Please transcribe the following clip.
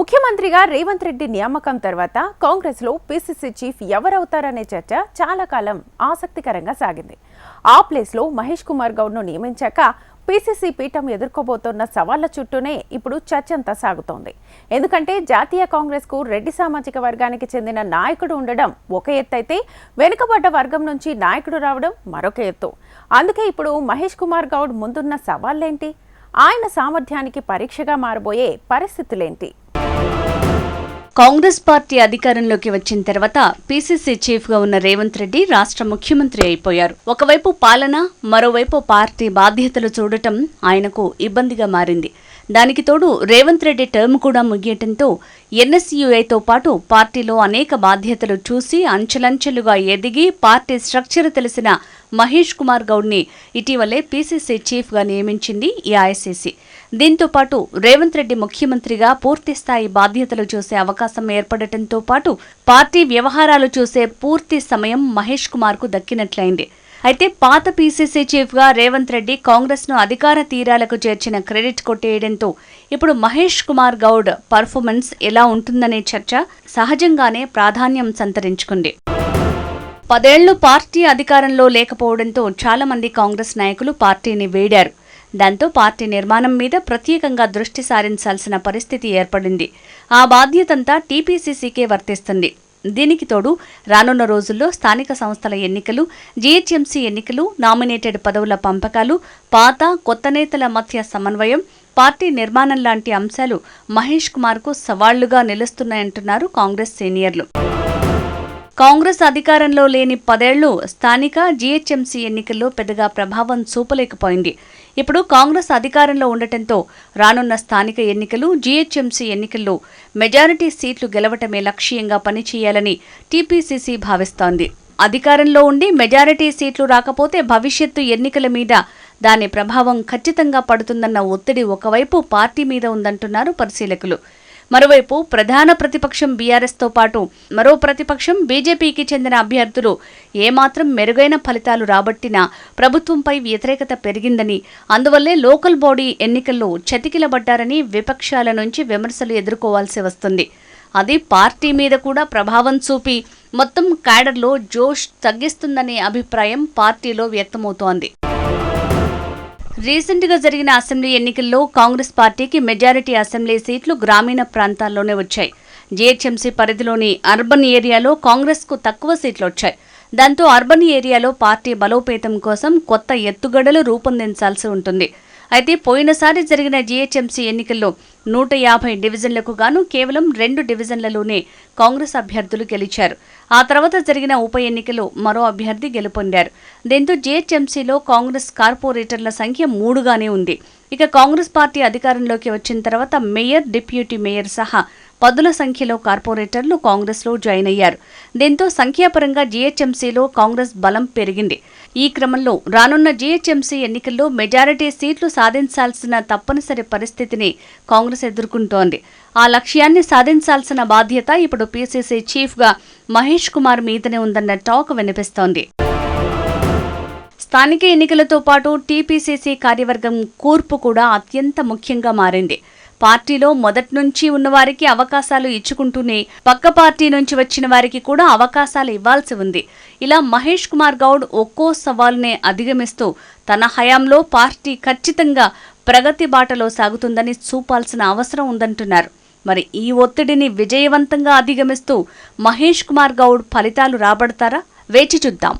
ముఖ్యమంత్రిగా రేవంత్ రెడ్డి నియామకం తర్వాత కాంగ్రెస్లో పీసీసీ చీఫ్ ఎవరవుతారనే చర్చ చాలా కాలం ఆసక్తికరంగా సాగింది. ఆ ప్లేస్లో మహేష్ కుమార్ గౌడ్ను నియమించాక పీసీసీ పీఠం ఎదుర్కోబోతున్న సవాళ్ళ చుట్టూనే ఇప్పుడు చర్చంతా సాగుతోంది. ఎందుకంటే జాతీయ కాంగ్రెస్కు రెడ్డి సామాజిక వర్గానికి చెందిన నాయకుడు ఉండడం ఒక ఎత్తు అయితే వెనుకబడ్డ వర్గం నుంచి నాయకుడు రావడం మరొక ఎత్తు. అందుకే ఇప్పుడు మహేష్ కుమార్ గౌడ్ ముందున్న సవాళ్ళేంటి ఆయన సామర్థ్యానికి పరీక్షగా మారబోయే పరిస్థితులేంటి? కాంగ్రెస్ పార్టీ అధికారంలోకి వచ్చిన తర్వాత పీసీసీ చీఫ్గా ఉన్న రేవంత్ రెడ్డి రాష్ట్ర ముఖ్యమంత్రి అయిపోయారు. ఒకవైపు పాలన మరోవైపు పార్టీ బాధ్యతలు చూడటం ఆయనకు ఇబ్బందిగా మారింది. దానికి తోడు రేవంత్ రెడ్డి టర్మ్ కూడా ముగియటంతో ఎన్ఎస్యుఐతో పాటు పార్టీలో అనేక బాధ్యతలు చూసి అంచెలంచెలుగా ఎదిగి పార్టీ స్ట్రక్చర్ తెలిసిన మహేష్ కుమార్ గౌడ్ని ఇటీవలే పీసీసీ చీఫ్గా నియమించింది ఈ ఐసీసీ దీంతో పాటు రేవంత్ రెడ్డి ముఖ్యమంత్రిగా పూర్తిస్థాయి బాధ్యతలు చూసే అవకాశం ఏర్పడటంతో పాటు పార్టీ వ్యవహారాలు చూసే పూర్తి సమయం మహేష్ కుమార్కు దక్కినట్లయింది. అయితే పాత పీసీసీ చీఫ్గా రేవంత్ రెడ్డి కాంగ్రెస్ను అధికార తీరాలకు చేర్చిన క్రెడిట్ కొట్టేయడంతో ఇప్పుడు మహేష్ కుమార్ గౌడ్ పర్ఫార్మెన్స్ ఎలా ఉంటుందనే చర్చ సహజంగానే ప్రాధాన్యం సంతరించుకుంది. పదేళ్ళు పార్టీ అధికారంలో లేకపోవడంతో చాలామంది కాంగ్రెస్ నాయకులు పార్టీని వేడారు. దాంతో పార్టీ నిర్మాణం మీద ప్రత్యేకంగా దృష్టి సారించాల్సిన పరిస్థితి ఏర్పడింది. ఆ బాధ్యతంతా టీపీసీసీకే వర్తిస్తుంది. దీనికి తోడు రానున్న రోజుల్లో స్థానిక సంస్థల ఎన్నికలు జీహెచ్ఎంసీ ఎన్నికలు నామినేటెడ్ పదవుల పంపకాలు పాత కొత్త నేతల మధ్య సమన్వయం పార్టీ నిర్మాణం లాంటి అంశాలు మహేష్ కుమార్కు సవాళ్ళుగా నిలుస్తున్నాయంటున్నారు కాంగ్రెస్ సీనియర్లు. కాంగ్రెస్ అధికారంలో లేని పదేళ్ళు స్థానిక జీహెచ్ఎంసీ ఎన్నికల్లో పెద్దగా ప్రభావం చూపలేకపోయింది. ఇప్పుడు కాంగ్రెస్ అధికారంలో ఉండటంతో రానున్న స్థానిక ఎన్నికలు జీహెచ్ఎంసీ ఎన్నికల్లో మెజారిటీ సీట్లు గెలవటమే లక్ష్యంగా పనిచేయాలని టీపీసీసీ భావిస్తోంది. అధికారంలో ఉండి మెజారిటీ సీట్లు రాకపోతే భవిష్యత్తు ఎన్నికల మీద దాని ప్రభావం ఖచ్చితంగా పడుతుందన్న ఒత్తిడి ఒకవైపు పార్టీ మీద ఉందంటున్నారు పరిశీలకులు. మరోవైపు ప్రధాన ప్రతిపక్షం బీఆర్ఎస్తో పాటు మరో ప్రతిపక్షం బీజేపీకి చెందిన అభ్యర్థులు ఏమాత్రం మెరుగైన ఫలితాలు రాబట్టినా ప్రభుత్వంపై వ్యతిరేకత పెరిగిందని అందువల్లే లోకల్ బాడీ ఎన్నికల్లో చతికిలబడ్డారని విపక్షాల నుంచి విమర్శలు ఎదుర్కోవాల్సి వస్తుంది. అది పార్టీ మీద కూడా ప్రభావం చూపి మొత్తం క్యాడర్లో జోష్ తగ్గిస్తుందనే అభిప్రాయం పార్టీలో వ్యక్తమవుతోంది. రీసెంట్గా జరిగిన అసెంబ్లీ ఎన్నికల్లో కాంగ్రెస్ పార్టీకి మెజారిటీ అసెంబ్లీ సీట్లు గ్రామీణ ప్రాంతాల్లోనే వచ్చాయి. జీహెచ్ఎంసీ పరిధిలోని అర్బన్ ఏరియాలో కాంగ్రెస్కు తక్కువ సీట్లు వచ్చాయి. దాంతో అర్బన్ ఏరియాలో పార్టీ బలోపేతం కోసం కొత్త ఎత్తుగడలు రూపొందించాల్సి ఉంటుంది. అయితే పోయినసారి జరిగిన జీహెచ్ఎంసీ ఎన్నికల్లో నూట యాభై డివిజన్లకు గాను కేవలం రెండు డివిజన్లలోనే కాంగ్రెస్ అభ్యర్థులు గెలిచారు. ఆ తర్వాత జరిగిన ఉప ఎన్నికలో మరో అభ్యర్థి గెలుపొందారు. దీంతో జీహెచ్ఎంసీలో కాంగ్రెస్ కార్పొరేటర్ల సంఖ్య మూడుగానే ఉంది. ఇక కాంగ్రెస్ పార్టీ అధికారంలోకి వచ్చిన తర్వాత మేయర్ డిప్యూటీ మేయర్ సహా పదుల సంఖ్యలో కార్పొరేటర్లు కాంగ్రెస్లో జాయిన్ అయ్యారు. దీంతో సంఖ్యాపరంగా జీహెచ్ఎంసీలో కాంగ్రెస్ బలం పెరిగింది. ఈ క్రమంలో రానున్న జీహెచ్ఎంసీ ఎన్నికల్లో మెజారిటీ సీట్లు సాధించాల్సిన తప్పనిసరి పరిస్థితిని కాంగ్రెస్ ఎదుర్కొంటోంది. ఆ లక్ష్యాన్ని సాధించాల్సిన బాధ్యత ఇప్పుడు పీసీసీ చీఫ్గా మహేష్ కుమార్ మీదనే ఉందన్న టాక్ వినిపిస్తోంది. స్థానిక ఎన్నికలతో పాటు టీపీసీసీ కార్యవర్గం కూర్పు కూడా అత్యంత ముఖ్యంగా మారింది. పార్టీలో మొదటి నుంచి ఉన్నవారికి అవకాశాలు ఇచ్చుకుంటూనే పక్క పార్టీ నుంచి వచ్చిన వారికి కూడా అవకాశాలు ఇవ్వాల్సి ఉంది. ఇలా మహేష్ కుమార్ గౌడ్ ఒక్కో సవాల్నే అధిగమిస్తూ తన హయాంలో పార్టీ ఖచ్చితంగా ప్రగతి బాటలో సాగుతుందని చూపాల్సిన అవసరం ఉందంటున్నారు. మరి ఈ ఒత్తిడిని విజయవంతంగా అధిగమిస్తూ మహేష్ కుమార్ గౌడ్ ఫలితాలు రాబడతారా? వేచి చూద్దాం.